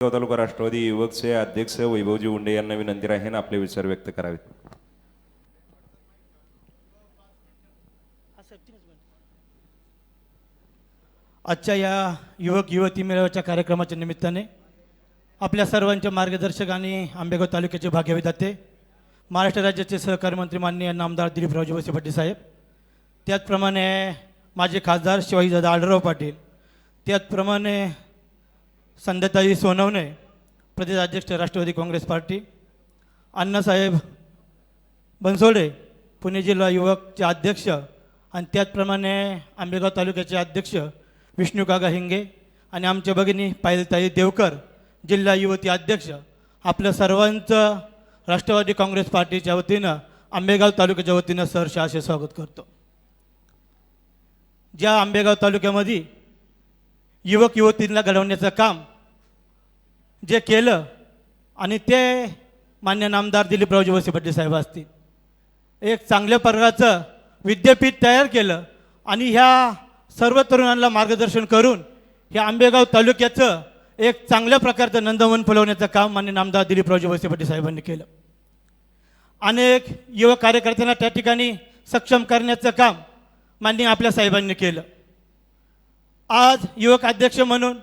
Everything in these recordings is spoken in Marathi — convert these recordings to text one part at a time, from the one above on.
तालुका राष्ट्रवादी युवकचे अध्यक्ष वैभवजी उंडे यांना विनंती राहीन आपले विचार व्यक्त करावेत. आजच्या या युवक युवती मेळाव्याच्या कार्यक्रमाच्या निमित्ताने आपल्या सर्वांच्या मार्गदर्शक आणि आंबेगाव तालुक्याचे भाग्यविदाते महाराष्ट्र राज्याचे सहकारी मंत्री माननीय नामदार दिलीपरावजी वसे पाटील साहेब त्याचप्रमाणे माझे खासदार शिवाजीदादा आढळराव पाटील त्याचप्रमाणे संध्याताई सोनवणे प्रदेश अध्यक्ष राष्ट्रवादी काँग्रेस पार्टी. अण्णासाहेब बनसोडे पुणे जिल्हा युवकचे अध्यक्ष आणि त्याचप्रमाणे आंबेगाव तालुक्याचे अध्यक्ष विष्णूकागा हिंगे आणि आमच्या भगिनी पायलताई देवकर जिल्हा युवती अध्यक्ष. आपल्या सर्वांचं राष्ट्रवादी काँग्रेस पार्टीच्या वतीनं आंबेगाव तालुक्याच्या वतीनं सहर्ष असे स्वागत करतो. ज्या आंबेगाव तालुक्यामध्ये युवक युवतींना घडवण्याचं काम जे केलं आणि ते मान्य नामदार दिलीपरावजी वसे पाटील साहेब असतील. एक चांगल्या प्रकारचं विद्यापीठ तयार केलं आणि ह्या सर्व तरुणांना मार्गदर्शन करून ह्या आंबेगाव तालुक्याचं एक चांगल्या प्रकारचं नंदवन फुलवण्याचं काम मान्य नामदार दिलीपरावजी वसे पाटील साहेबांनी केलं. अनेक युवक कार्यकर्त्यांना त्या ठिकाणी सक्षम करण्याचं काम मान्य आपल्या साहेबांनी केलं. आज युवक अध्यक्ष म्हणून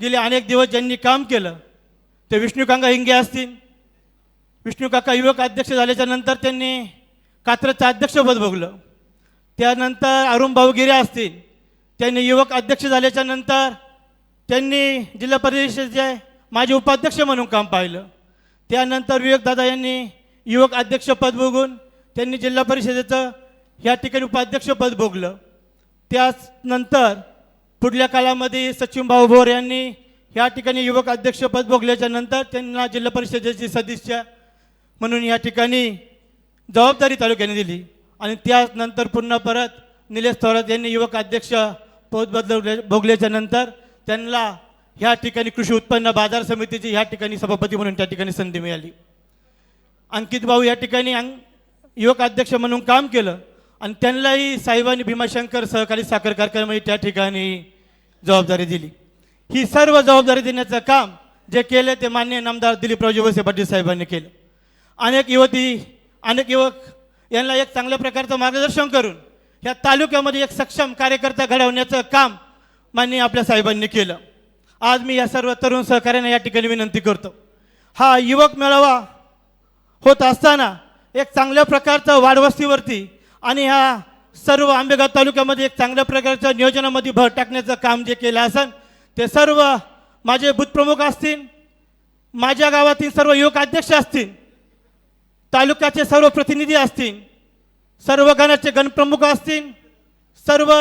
गेले अनेक दिवस ज्यांनी काम केलं ते विष्णुकांगा हिंगे असतील. विष्णूकाका युवक अध्यक्ष झाल्याच्यानंतर त्यांनी कात्रजचं अध्यक्षपद भोगलं. त्यानंतर अरुण भाऊगिरे असतील त्यांनी युवक अध्यक्ष झाल्याच्यानंतर त्यांनी जिल्हा परिषदेचे माजी उपाध्यक्ष म्हणून काम पाहिलं. त्यानंतर विवेकदादा यांनी युवक अध्यक्षपद भोगून त्यांनी जिल्हा परिषदेचं या ठिकाणी उपाध्यक्षपद भोगलं. त्यानंतर पुढल्या काळामध्ये सचिन भाऊ भोर यांनी या ठिकाणी युवक अध्यक्षपद भोगल्याच्या नंतर त्यांना जिल्हा परिषदेचे सदस्य म्हणून या ठिकाणी जबाबदारी तालुक्याने दिली. आणि त्यानंतर पुन्हा परत निलेश थोरात यांनी युवक अध्यक्ष पद बदलवले भोगल्याच्या नंतर त्यांना ह्या ठिकाणी कृषी उत्पन्न बाजार समितीची ह्या ठिकाणी सभापती म्हणून त्या ठिकाणी संधी मिळाली. अंकित भाऊ या ठिकाणी अंग युवक अध्यक्ष म्हणून काम केलं. आणि त्यांनाही साहेबांनी भीमाशंकर सहकारी साखर कारखान्यामध्ये त्या ठिकाणी जबाबदारी दिली. ही सर्व जबाबदारी देण्याचं काम जे केलं ते मान्य नामदार दिलीपरावजी वसे पाटील साहेबांनी केलं. अनेक युवती अनेक युवक यांना एक चांगल्या प्रकारचं मार्गदर्शन करून या तालुक्यामध्ये एक सक्षम कार्यकर्ता घडवण्याचं काम मान्य आपल्या साहेबांनी केलं. आज मी या सर्व तरुण सहकार्यांना या ठिकाणी विनंती करतो. हा युवक मेळावा होत असताना एक चांगल्या प्रकारचं वाडवस्तीवरती आणि ह्या सर्व आंबेगाव तालुक्यामध्ये एक चांगल्या प्रकारच्या नियोजनामध्ये भर टाकण्याचं काम जे केलं असेल ते सर्व माझे बुथप्रमुख असतील माझ्या गावातील सर्व युवक अध्यक्ष असतील तालुक्याचे सर्व प्रतिनिधी असतील सर्व गणाचे गणप्रमुख असतील सर्व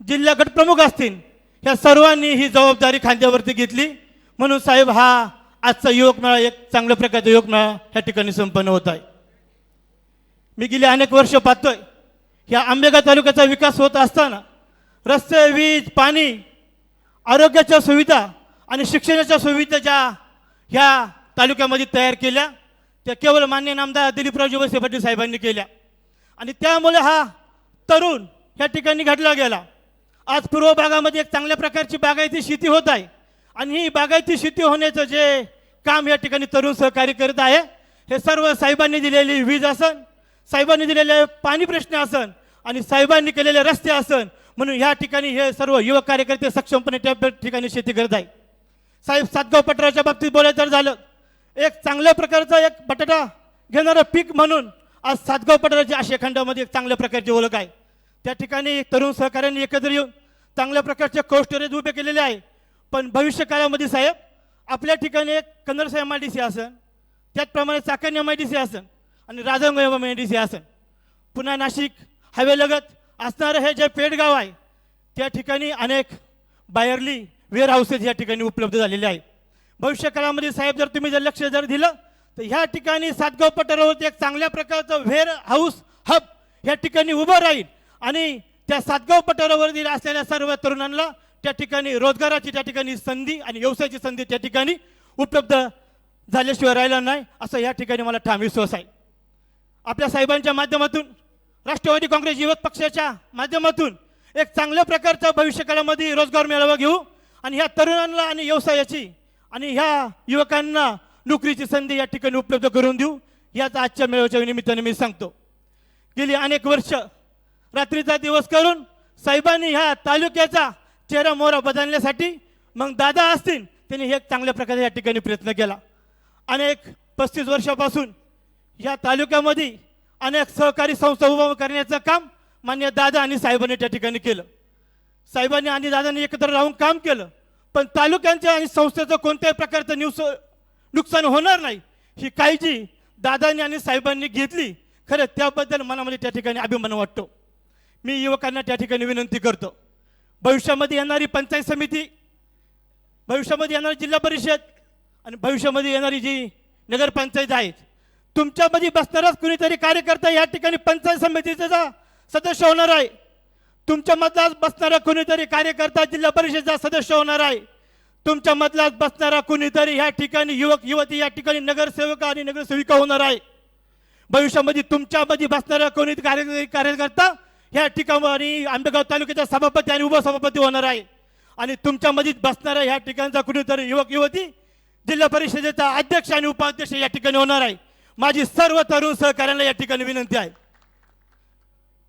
जिल्हा गटप्रमुख असतील ह्या सर्वांनी ही जबाबदारी खांद्यावरती घेतली. म्हणून साहेब हा आजचा युवक मेळा एक चांगल्या प्रकारचा युवक मेळा ह्या ठिकाणी संपन्न होत आहे. मी गेली अनेक वर्ष पाहतोय. ह्या आंबेगाव तालुक्याचा विकास होत असताना रस्ते वीज पाणी आरोग्याच्या सुविधा आणि शिक्षणाच्या सुविधा ज्या ह्या तालुक्यामध्ये तयार केल्या त्या केवळ मान्य नामदार दिलीपरावजी वसे पाटील साहेबांनी केल्या. आणि त्यामुळे हा तरुण ह्या ठिकाणी घडला गेला. आज पूर्व भागामध्ये एक चांगल्या प्रकारची बागायती शेती होत आहे. आणि ही बागायती शेती होण्याचं जे काम या ठिकाणी तरुण सहकार्य करत आहे हे सर्व साहेबांनी दिलेली वीज असन साहेबांनी दिलेले पाणी प्रश्न असन आणि साहेबांनी केलेले रस्ते असन म्हणून ह्या ठिकाणी हे सर्व युवक कार्यकर्ते सक्षमपणे त्या ठिकाणी शेती करत आहे साहेब सातगाव पटराच्या बाबतीत बोलायचं झालं एक चांगल्या प्रकारचा एक बटाटा घेणारं पीक म्हणून आज सातगाव पटराच्या आशे खंडामध्ये एक चांगल्या प्रकारची ओळख आहे. त्या ठिकाणी तरुण सहकाऱ्यांनी एकत्र येऊन चांगल्या प्रकारचे कोल्ड स्टोरेज उभे केलेले आहे. पण भविष्य काळामध्ये साहेब आपल्या ठिकाणी एक कन्नरसा एम आय डी सी असन त्याचप्रमाणे Chakan M I D C असन आणि राजंग मेंढीचे आसन. पुन्हा नाशिक हवेलगत असणारं हे जे पेडगाव आहे त्या ठिकाणी अनेक बायरली वेअर हाऊसेस या ठिकाणी उपलब्ध झालेले आहे भविष्यकाळामध्ये साहेब जर तुम्ही जर लक्ष जर दिलं तर ह्या ठिकाणी सातगाव पठारावरती एक चांगल्या प्रकारचं वेअर हाऊस हब ह्या ठिकाणी उभं राहील. आणि त्या सातगाव पठारावरती असलेल्या सर्व तरुणांना त्या ठिकाणी रोजगाराची त्या ठिकाणी संधी आणि व्यवसायाची संधी त्या ठिकाणी उपलब्ध झाल्याशिवाय राहिला नाही असं या ठिकाणी मला ठाम विश्वास आहे. आपल्या साहेबांच्या माध्यमातून राष्ट्रवादी काँग्रेस युवक पक्षाच्या माध्यमातून एक चांगल्या प्रकारचा भविष्यकाळामध्ये रोजगार मेळावा घेऊ आणि ह्या तरुणांना आणि व्यवसायाची आणि ह्या युवकांना नोकरीची संधी या ठिकाणी उपलब्ध करून देऊ याच आजच्या मेळाव्याच्या निमित्ताने मी सांगतो. गेली अनेक वर्ष रात्रीचा दिवस करून साहेबांनी ह्या तालुक्याचा चेहरा मोहरा बदलण्यासाठी मग दादा असतील त्यांनी हे चांगल्या प्रकारे या ठिकाणी प्रयत्न केला. अनेक पस्तीस वर्षापासून या तालुक्यामध्ये अनेक सहकारी संस्था उभा करण्याचं काम मान्य दादा आणि साहेबांनी त्या ठिकाणी केलं. साहेबांनी आणि दादांनी एकत्र राहून काम केलं. पण तालुक्यांच्या आणि संस्थेचं कोणत्याही प्रकारचं न्यूस नुकसान होणार नाही ही काळजी दादांनी आणि साहेबांनी घेतली. खरं त्याबद्दल मनामध्ये त्या ठिकाणी अभिमान वाटतो. मी युवकांना त्या ठिकाणी विनंती करतो. भविष्यामध्ये येणारी पंचायत समिती भविष्यामध्ये येणारी जिल्हा परिषद आणि भविष्यामध्ये येणारी जी नगरपंचायत आहेत तुमच्यामध्ये बसणाराच कुणीतरी कार्यकर्ता या ठिकाणी पंचायत समितीचा सदस्य होणार आहे. तुमच्या मधलाच बसणारा कुणीतरी कार्यकर्ता जिल्हा परिषदेचा सदस्य होणार आहे. तुमच्या मधलाच बसणारा कुणीतरी या ठिकाणी युवक युवती या ठिकाणी नगरसेवक आणि नगरसेविका होणार आहे. भविष्यामध्ये तुमच्यामध्ये बसणारा कोणी कार्य कार्यकर्ता या ठिकाणी आंबेगाव तालुक्याचा सभापती आणि उपसभापती होणार आहे. आणि तुमच्यामध्ये बसणारा या ठिकाणचा कुणीतरी युवक युवती जिल्हा परिषदेचा अध्यक्ष आणि उपाध्यक्ष या ठिकाणी होणार आहे. माझी सर्व तरुण सहकार्यांना या ठिकाणी विनंती आहे.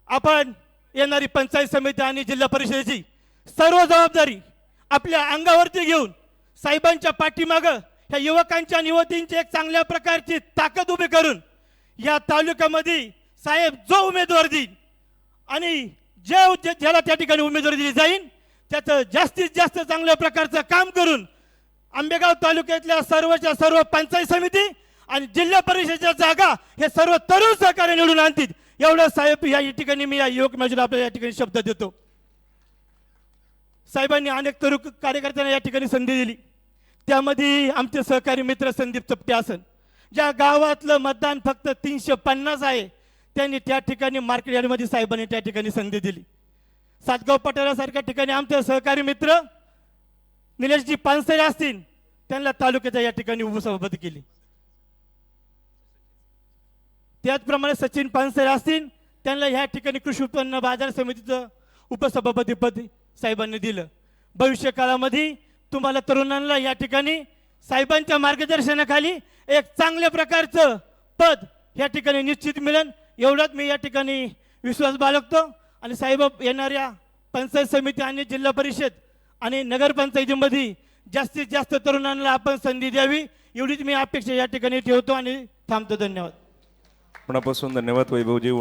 आपण येणारी पंचायत समिती आणि जिल्हा परिषदेची सर्व जबाबदारी आपल्या अंगावरती घेऊन साहेबांच्या पाठीमागं ह्या युवकांच्या आणि युवतींची एक चांगल्या प्रकारची ताकद उभी करून या तालुक्यामध्ये साहेब जो उमेदवार देईल आणि जे जे- ज्याला त्या ठिकाणी उमेदवारी दिली जाईल त्याचं जास्तीत जास्त चांगल्या प्रकारचं काम करून आंबेगाव तालुक्यातल्या सर्वच्या सर्व पंचायत समिती आणि जिल्हा परिषदेच्या जागा हे सर्व तरुण सहकार्य निवडून आणतील. एवढं साहेब या ठिकाणी मी या युवक माझ्या आपल्या या ठिकाणी शब्द देतो. साहेबांनी अनेक तरुण कार्यकर्त्यांना या ठिकाणी संधी दिली. त्यामध्ये आमचे सहकारी मित्र संदीप चपटे असन. ज्या गावातलं मतदान फक्त तीनशे पन्नास आहे त्यांनी त्या ठिकाणी मार्केट यार्डमध्ये साहेबांनी त्या ठिकाणी संधी दिली. सातगाव पठारासारख्या ठिकाणी आमचे सहकारी मित्र निलेशजी पानसरे असतील त्यांना तालुक्याच्या या ठिकाणी उपसभापती केली. त्याचप्रमाणे सचिन पानसरे असतील त्यांना ह्या ठिकाणी कृषी उत्पन्न बाजार समितीचं उपसभापतीपद साहेबांनी दिलं. भविष्य काळामध्ये तुम्हाला तरुणांना या ठिकाणी साहेबांच्या मार्गदर्शनाखाली एक चांगल्या प्रकारचं पद या ठिकाणी निश्चित मिळेल एवढाच मी या ठिकाणी विश्वास बाळगतो. आणि साहेब येणाऱ्या पंचायत समिती आणि जिल्हा परिषद आणि नगरपंचायतीमध्ये जास्तीत जास्त तरुणांना आपण संधी द्यावी एवढीच मी अपेक्षा या ठिकाणी ठेवतो आणि थांबतो. धन्यवाद. मनापासून धन्यवाद वैभवजी.